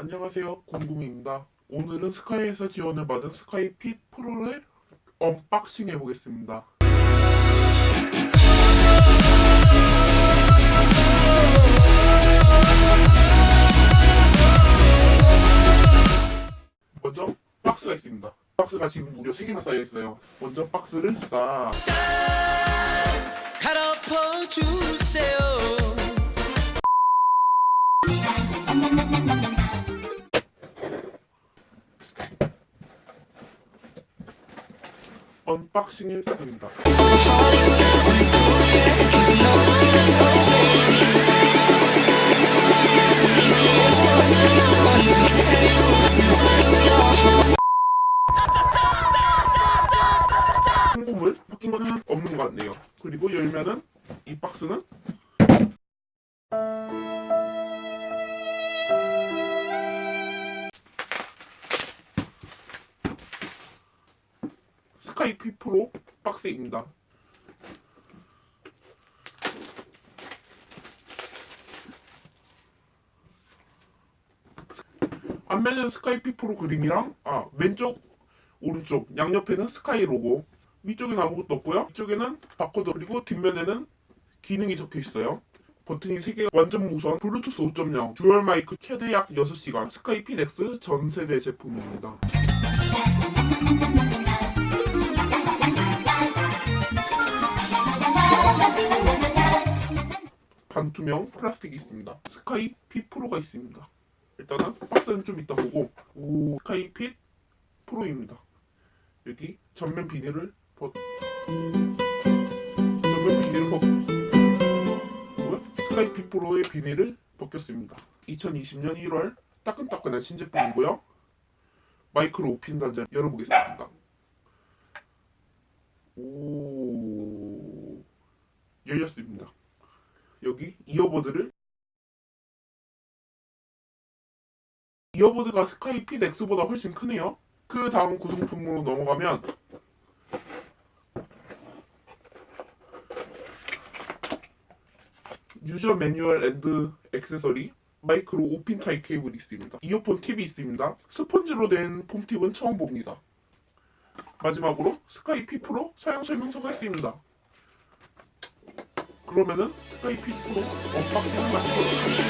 안녕하세요. 공구미입니다. 오늘은 스카이에서 지원을 받은 스카이 핏 프로를 언박싱 해보겠습니다. 먼저 박스가 있습니다. 박스가 지금 무려 3개나 쌓여있어요. 먼저 박스를 싹. 갈아엎어 주 언박싱 했습니다 항공물 바뀐 거는 없는 것 같네요. 그리고 열면은 이 박스는 스카이피 프로 박스입니다. 앞면은 스카이피 프로 그림이랑 아 왼쪽 오른쪽 양옆에는 스카이 로고 위쪽에는 아무것도 없고요. 위쪽에는 바코드 그리고 뒷면에는 기능이 적혀 있어요. 버튼이 3개 완전 무선 블루투스 5.0 듀얼 마이크 최대 약 6시간 스카이 피넥스 전 세대 제품입니다 반투명 플라스틱이 있습니다. 스카이 피 프로가 있습니다. 일단은 박스는 좀 이따 보고. 오 스카이 핏 프로입니다. 여기 전면 비닐을 벗 전면 비닐을 벗 뭐야? 스카이피 프로의 비닐을 벗겼습니다. 2020년 1월 따끈따끈한 신제품이고요. 마이크로 오핀 단자 열어보겠습니다. 오 열렸습니다 여기 이어버드를 이어버드가 스카이핏 X보다 훨씬 크네요 그 다음 구성품으로 넘어가면 유저 매뉴얼 앤드 액세서리 마이크로 5핀 타입 케이블이 있습니다. 이어폰 팁이 있습니다. 스펀지로 된 폼팁은 처음 봅니다. 마지막으로 스카이 피 프로 사용 설명서가 있습니다. 그러면은 스카이 피 프로 언박싱을. 나